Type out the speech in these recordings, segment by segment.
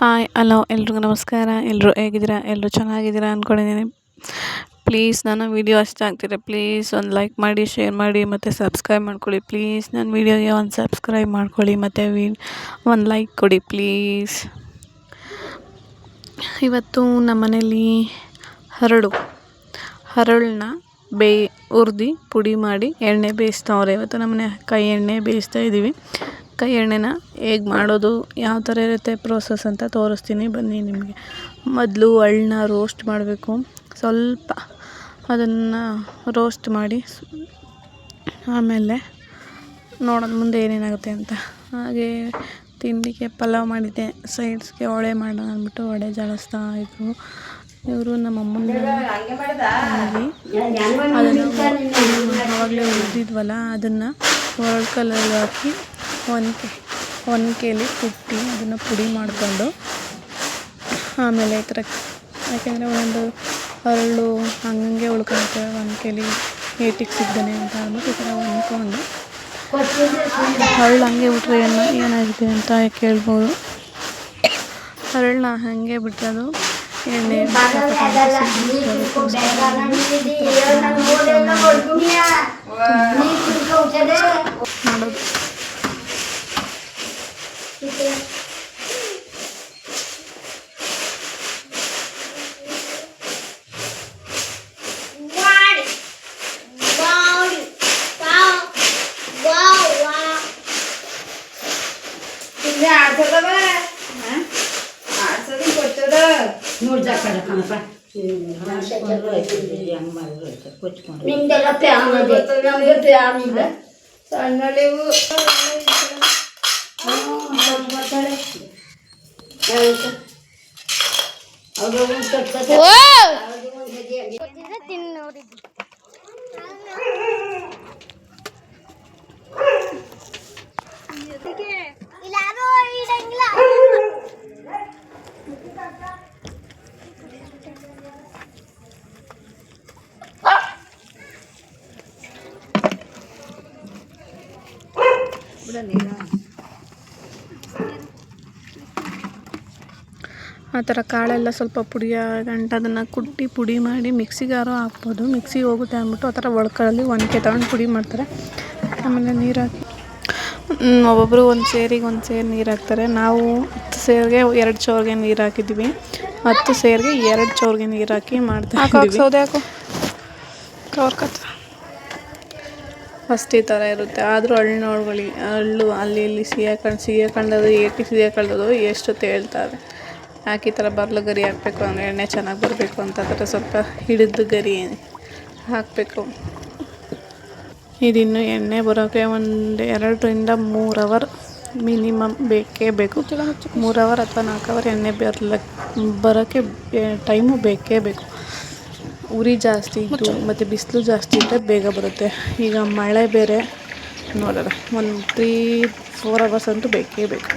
Hi, hello, ಎಲ್ರಿಗೂ ನಮಸ್ಕಾರ. ಎಲ್ಲರೂ ಹೇಗಿದ್ದೀರಾ? ಎಲ್ಲರೂ ಚೆನ್ನಾಗಿದ್ದೀರಾ ಅಂದ್ಕೊಂಡಿದ್ದೀನಿ ಪ್ಲೀಸ್ ನಾನು ವೀಡಿಯೋ ಇಷ್ಟ ಆಗ್ತಿದ್ರೆ ಪ್ಲೀಸ್ ಒಂದು ಲೈಕ್ ಮಾಡಿ, ಶೇರ್ ಮಾಡಿ, ಮತ್ತು ಸಬ್ಸ್ಕ್ರೈಬ್ ಮಾಡ್ಕೊಳ್ಳಿ. ಪ್ಲೀಸ್ ನನ್ನ ವೀಡಿಯೋಗೆ ಒಂದು ಸಬ್ಸ್ಕ್ರೈಬ್ ಮಾಡ್ಕೊಳ್ಳಿ, ಮತ್ತು ವಿ ಒಂದು ಲೈಕ್ ಕೊಡಿ ಪ್ಲೀಸ್. ಇವತ್ತು ನಮ್ಮ ಮನೇಲಿ ಹರಳು ಹರಳನ್ನ ಬೇ, ಹುರ್ದು ಪುಡಿ ಮಾಡಿ ಎಣ್ಣೆ ಬೇಯಿಸ್ತವ್ರೆ. ಇವತ್ತು ನಮ್ಮನೆ ಕೈ ಎಣ್ಣೆ ಬೇಯಿಸ್ತಾ ಇದ್ದೀವಿ. ಕೈ ಎಣ್ಣೆನ ಹೇಗೆ ಮಾಡೋದು, ಯಾವ ಥರ ಇರುತ್ತೆ ಪ್ರೋಸೆಸ್ ಅಂತ ತೋರಿಸ್ತೀನಿ ಬನ್ನಿ ನಿಮಗೆ. ಮೊದಲು ಎಳ್ಳನ್ನ ರೋಸ್ಟ್ ಮಾಡಬೇಕು. ಸ್ವಲ್ಪ ಅದನ್ನು ರೋಸ್ಟ್ ಮಾಡಿ ಆಮೇಲೆ ನೋಡೋಣ ಮುಂದೆ ಏನೇನಾಗುತ್ತೆ ಅಂತ. ಹಾಗೆ ತಿಂಡಿಗೆ ಪಲಾವ್ ಮಾಡಿದ್ದೆ. ಸೈಡ್ಸ್ಗೆ ಒಳೆ ಮಾಡೋಣ ಅಂದ್ಬಿಟ್ಟು ಒಡೆ ಜಾಡಿಸ್ತಾ ಇದ್ರು ಇವರು ನಮ್ಮ ಅಮ್ಮನ ಅದನ್ನು ಆವಾಗಲೇ ಉಳಿದಿದ್ವಲ್ಲ, ಅದನ್ನು ವರ್ಡ್ ಕಲರ್ ಹಾಕಿ ಒನಕೆ ಕೆಲಿ ಕುಟ್ಟಿ ಅದನ್ನು ಪುಡಿ ಮಾಡಿಕೊಂಡು ಆಮೇಲೆ ಈ ಥರ ಯಾಕೆಂದರೆ ಒಂದು ಹರಳು ಹಂಗಂಗೆ ಉಳ್ಕೊಳುತ್ತೆ ಒನಕೆಲಿ ಏಟಿಗೆ ಸಿಗ್ತಾನೆ ಅಂತ ಅಂದ್ಬಿಟ್ಟು ಈ ಥರ ಒನ್ಕೊಂಡು ಅರಳು ಹಂಗೆ ಬಿಟ್ಟರೆ ಏನು ಏನಾಗಿದೆ ಅಂತ ಕೇಳ್ಬೋದು. ಅರಳನ್ನ ಹಾಗೆ ಬಿಟ್ಟರೆ ಅದು ಎಣ್ಣೆ ಮಾಡೋದು. ನಿಮ್ದೆಲ್ಲ ಪ್ಯಾನ್ ನಮ್ದು ಪ್ಯಾನ್ ಇದೆ ಸಣ್ಣಳೆವು ಅವರು ಆ ಥರ ಕಾಳೆಲ್ಲ ಸ್ವಲ್ಪ ಪುಡಿಯ ಗಂಟ ಅದನ್ನು ಕುಟ್ಟಿ ಪುಡಿ ಮಾಡಿ ಮಿಕ್ಸಿಗಾರು ಹಾಕ್ಬೋದು. ಮಿಕ್ಸಿಗೆ ಹೋಗುತ್ತೆ ಅಂದ್ಬಿಟ್ಟು ಆ ಥರ ಒಳ್ಕಲ್ಲಿ ಒನಕೆ ತಗೊಂಡು ಪುಡಿ ಮಾಡ್ತಾರೆ. ಆಮೇಲೆ ನೀರು ಹಾಕಿ ಒಬ್ಬೊಬ್ಬರು ಒಂದು ಸೇರಿಗೆ ಒಂದು ಸೇರು ನೀರು ಹಾಕ್ತಾರೆ. ನಾವು ಹತ್ತು ಸೇರಿಗೆ ಎರಡು ಚೌರ್ಗೆ ನೀರು ಹಾಕಿದ್ವಿ. ಹತ್ತು ಸೇರಿಗೆ ಎರಡು ಚೌರ್ಗೆ ನೀರು ಹಾಕಿ ಮಾಡ್ತೀವಿ ಸೌದೆ ಹಾಕು. ಫಸ್ಟ್ ಈ ಥರ ಇರುತ್ತೆ. ಆದರೂ ಹಳ್ಳಿ ನೋಡ್ಕೊಳ್ಳಿ. ಹಳ್ಳು ಅಲ್ಲಿ ಇಲ್ಲಿ ಸಿಹಿಕಂಡು ಹಾಕೊಂಡದು ಏಕೆ ಸಿಹಿಕಂಡದು ಎಷ್ಟು ತೇಳ್ತಾರೆ ಈ ಥರ ಬರಲು ಗರಿ ಹಾಕಬೇಕು ಅಂದರೆ ಎಣ್ಣೆ ಚೆನ್ನಾಗಿ ಬರಬೇಕು ಅಂತ ಥರ ಸ್ವಲ್ಪ ಹಿಡಿದು ಗರಿ ಹಾಕಬೇಕು. ಇದಿನ್ನು ಎಣ್ಣೆ ಬರೋಕ್ಕೆ ಒಂದು ಎರಡರಿಂದ ಮೂರು ಅವರ್ ಮಿನಿಮಮ್ ಬೇಕೇ ಬೇಕು. ಮೂರು ಅವರ್ ಅಥವಾ ನಾಲ್ಕು ಅವರ್ ಎಣ್ಣೆ ಬರಲ ಬರೋಕ್ಕೆ ಟೈಮು ಬೇಕೇ ಬೇಕು. ಉರಿ ಜಾಸ್ತಿ ಇತ್ತು ಮತ್ತು ಬಿಸಿಲು ಜಾಸ್ತಿ ಇದ್ದರೆ ಬೇಗ ಬರುತ್ತೆ. ಈಗ ಮಳೆ ಬೇರೆ. ನೋಡೋಣ ಒಂದು ತ್ರೀ ಫೋರ್ ಅವರ್ಸ್ ಅಂತೂ ಬೇಕೇ ಬೇಕು.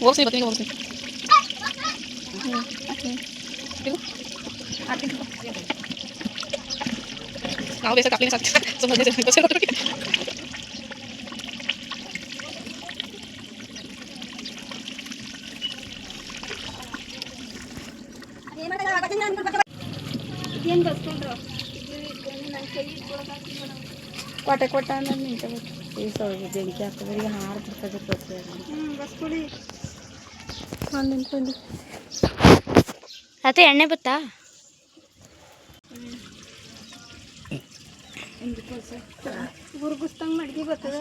ಹೋಗ್ಸಿ ಬರ್ತೀನಿ ಹೋಗ್ಸಿ ನಾವು ಬೇಸ ಕಾಪ್ಲಿನ ಸಾಕು ಕೊಟ್ಟೆ ಕೊಟ್ಟ ಅಂದ್ರೆ ನಿಂತ ಈ ಸೌದೆ ಬೆಂಕಿ ಹಾಕಿದ್ರೆ ಹಾರು ಬಿಡ್ತದೆ ಕೊಚ್ಚೆ ಒಂದು ನಿಂತ್ಕೊಂಡು ಅತ್ತೆ ಎಣ್ಣೆ ಬತ್ತಾ? ಗುರುಗುಸ್ತಂಗ್ ಮಡ್ಗಿ ಬರ್ತದ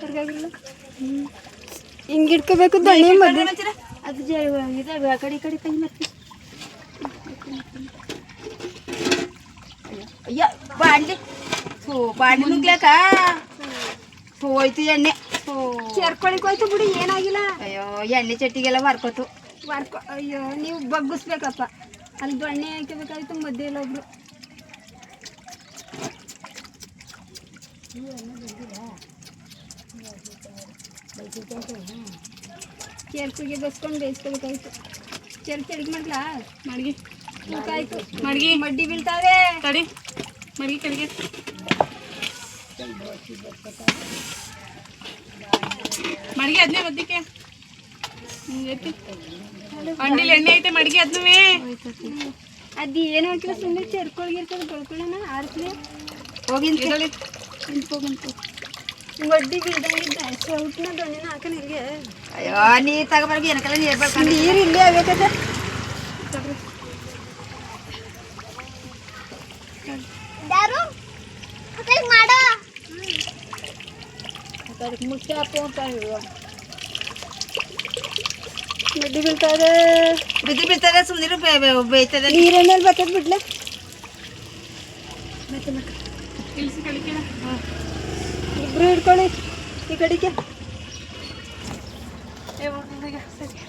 ಕರ್ಗಾಗಿಲ್ಲ ಹಿಂಗೆ ಇಟ್ಕೋಬೇಕು ದಣಿ ಮಧ್ಯ ಅದು ಜ ಇದಾವೆ ಆ ಕಡೆ ಈ ಕಡೆ ಕೈ ಮತ್ತೆ ಅಯ್ಯ ಬಾಡ್ಲಿ ಹೋ ಬಾಡ್ಲಿ ನುಗ್ಲಾಕ ಹೋಯ್ತು ಎಣ್ಣೆ. ಸೇರ್ಕೊಳಿಕ್ ಹೋಯ್ತು ಬಿಡಿ ಏನಾಗಿಲ್ಲ. ಅಯ್ಯೋ ಎಣ್ಣೆ ಚಟ್ಟಿಗೆಲ್ಲ ಮಾರ್ಕೋತು ವರ್ಕೊ ಅಯ್ಯೋ ನೀವು ಬಗ್ಗಿಸ್ಬೇಕಪ್ಪ. ಅಲ್ಲಿ ದೊಣ್ಣೆ ಹಾಕಬೇಕಾಯ್ತು ಮಧ್ಯೆ ಒಬ್ರು. ಚೆರ್ಕಿಗೆ ಬಸ್ಕೊಂಡು ಬೇಯಿಸ್ಕೋಬೇಕಾಯ್ತು. ಚೆರ್ಕಿ ಅಡಿಗೆ ಮಾಡ್ಲಾ? ಮಡ್ಗಿ. ಊಟ ಆಯ್ತು. ಮಡ್ಗಿ. ಮಡ್ಡಿ ಬೀಳ್ತಾವೆ ತಡಿ. ಮಡ್ಗಿ ಕೆಳಗೆ. ಮಡ್ಗಿ ಅದನ್ನೇ ಮದ್ದಿಕ್ಕೆ? ಅಂಡಿಲಿ ಎಣ್ಣೆ ಐತೆ ಮಡಿಗೆ ಅದನ್ನೂ ಅದು ಏನು ಹಾಕಿಲ್ಲ ಸುಮ್ಮನೆ ಚೆರ್ಕೊಳ್ಗಿರ್ತದೆ ಬಳ್ಕೊಳ್ಳೋಣ ಆರಿಸ್ಲಿ. ಹೋಗಿಂತ ಹೇಳಿ ಹೋಗಂತು ಮಡ್ಡಿ ಬೀಳ್ದಂಗಿದ್ದ ಸೌಟ್ನ ದೊಣ್ಣೆನ ಹಾಕಣ ಇಲ್ಲಿಗೆ ಅಯ್ಯೋ ನೀರು ತಗೊಬರ್ಗಿ ಏನಕ್ಕೆಲ್ಲ ನೀರು ಬರ್ಕೊಂಡು ನೀರು ಇಲ್ಲೇ ಆಗಬೇಕದ ಯಾರು ಮಾಡೋ ಅದಕ್ಕೆ ಮುಚ್ಚಾಪು ಅಂತ ಮಡ್ಡಿ ಬೀಳ್ತಾ ಇದೆ ಬಿದ್ದು ಬಿಡ್ತದೆ ಸುಮ್ಮನೆ ಬೇಯ್ತದೆ ನೀರೆಣ್ಣೆಲ್ಲಿ ಬರ್ತದೆ ಬಿಡ್ಲೆ ಇಬ್ರು ಹಿಡ್ಕೊಳ್ಳಿ ಈ ಕಡೆಗೆ ಸರಿ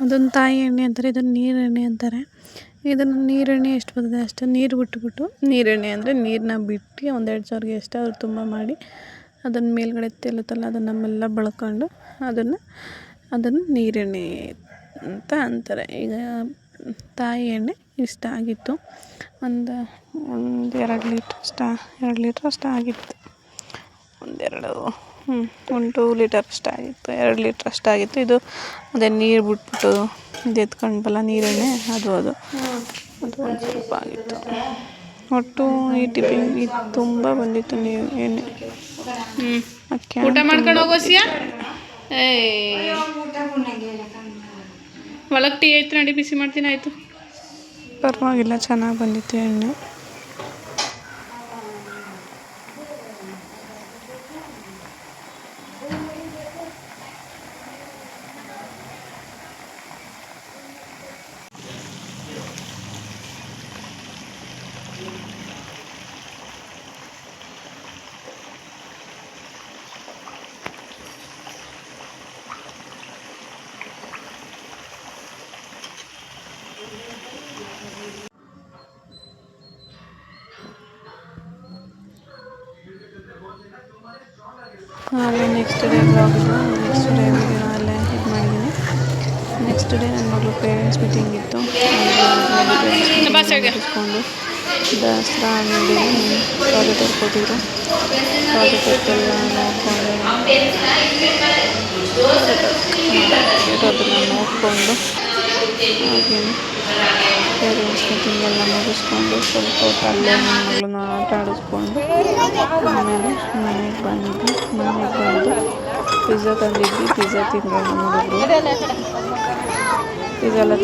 ಅದೊಂದು ತಾಯಿ ಎಣ್ಣೆ ಅಂತಾರೆ, ಇದನ್ನು ನೀರೆಣ್ಣೆ ಅಂತಾರೆ. ಇದನ್ನು ನೀರೆಣ್ಣೆ ಎಷ್ಟು ಬರ್ತದೆ ಅಷ್ಟು, ನೀರು ಬಿಟ್ಬಿಟ್ಟು ನೀರೆಣ್ಣೆ ಅಂದರೆ ನೀರನ್ನ ಬಿಟ್ಟು ಒಂದೆರಡು ಸಾವಿರಗೆ ಅವ್ರು ತುಂಬ ಮಾಡಿ ಅದನ್ನು ಮೇಲುಗಡೆ ತೆಲುತ್ತಲ್ಲ ಅದನ್ನು ನಮ್ಮೆಲ್ಲ ಬಳ್ಕೊಂಡು ಅದನ್ನು ಅದನ್ನು ನೀರೆಣ್ಣೆ ಅಂತ ಅಂತಾರೆ. ಈಗ ತಾಯಿ ಎಣ್ಣೆ ಇಷ್ಟ ಆಗಿತ್ತು. ಒಂದು ಒಂದು ಎರಡು ಲೀಟ್ರ್ ಅಷ್ಟ, ಎರಡು ಲೀಟ್ರ್ ಅಷ್ಟು ಆಗಿತ್ತು. ಒಂದೆರಡು ಒಂದು ಟೂ ಲೀಟರ್ ಅಷ್ಟಾಗಿತ್ತು ಎರಡು ಲೀಟ್ರ್ ಅಷ್ಟಾಗಿತ್ತು ಇದು ಅದೇ ನೀರು ಬಿಟ್ಬಿಟ್ಟು ಇದು ಎತ್ಕೊಂಡ್ಬಲ್ಲ ನೀರೆಣ್ಣೆ ಅದು ಅದು. ಅದು ಒಂದು ಸ್ವಲ್ಪ ಆಗಿತ್ತು. ಒಟ್ಟು ಈ ಟಿಪ್ಪಿಗೆ ತುಂಬ ಬಂದಿತ್ತು ನೀವು ಎಣ್ಣೆ. ಹ್ಞೂ ಊಟ ಮಾಡ್ಕೊಂಡು ಹೋಗೋಸಿಯಾ ಒಳಗೆ ಟೀ ಆಯ್ತು ನಡಿ ಬಿಸಿ ಮಾಡ್ತೀನಿ ಆಯಿತು. ಪರವಾಗಿಲ್ಲ ಚೆನ್ನಾಗಿ ಬಂದಿತ್ತು ಎಣ್ಣೆ. ಅಲ್ಲೇ ನೆಕ್ಸ್ಟ್ ಡೇ ಬ್ಲಾಗ್ ಇದು ನೆಕ್ಸ್ಟ್ ಡೇ ವಿಡಿಯೋ ಅಲ್ಲೇ ಇದು ಮಾಡಿದ್ದೀನಿ. ನೆಕ್ಸ್ಟ್ ಡೇ ನನ್ನ ಮಗಳು ಪೇರೆಂಟ್ಸ್ ಮೀಟಿಂಗ್ ಇತ್ತು. ಇಟ್ಕೊಂಡು ದಸರಾ ಅಂಗಡಿ ಪ್ರಾಜೆಕ್ಟ್ ವರ್ಕ್ ಕೊಟ್ಟಿದ್ರು. ಪ್ರಾಜೆಕ್ಟ್ ವರ್ಕ್ ಎಲ್ಲ ನೋಡಿಕೊಂಡು ಅದನ್ನು ನೋಡಿಕೊಂಡು ಹಾಗೇನೆ. ಪೇರೆಂಟ್ಸ್ ಮೀಟಿಂಗ್ ಎಲ್ಲ ಮುಗಿಸ್ಕೊಂಡು ಸ್ವಲ್ಪ ಹೊತ್ತು ಅಲ್ಲೇ ಮಗಳನ್ನ ಆಟ ಆಡಿಸ್ಕೊಂಡು ಆಮೇಲೆ ಮನೆಗೆ ಬಂದ್ವಿ. ಮನೆಗೆ ಬಂದು ಪಿಜ್ಜಾ ತಂದಿದ್ವಿ. ಪಿಜ್ಜಾ ತಿಂದು ನೋಡಿದ್ರು. ಪಿಜ್ಜಾ ಎಲ್ಲ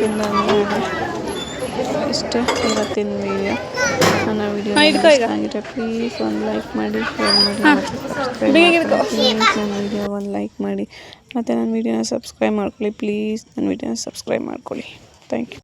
ಇಷ್ಟೇ ಎಲ್ಲ ವಿಡಿಯೋ ನನ್ನ ವಿಡಿಯೋ ಆಗಿದೆ. ಪ್ಲೀಸ್ ಒಂದು ಲೈಕ್ ಮಾಡಿ ಶೇರ್ ಮಾಡಿ ಪ್ಲೀಸ್ ನನ್ನ ವಿಡಿಯೋ ಒಂದು ಲೈಕ್ ಮಾಡಿ ಮತ್ತು ನನ್ನ ವಿಡಿಯೋನ ಸಬ್ಸ್ಕ್ರೈಬ್ ಮಾಡ್ಕೊಳ್ಳಿ. ಪ್ಲೀಸ್ ನನ್ನ ವಿಡಿಯೋನ ಸಬ್ಸ್ಕ್ರೈಬ್ ಮಾಡ್ಕೊಳ್ಳಿ. Thank you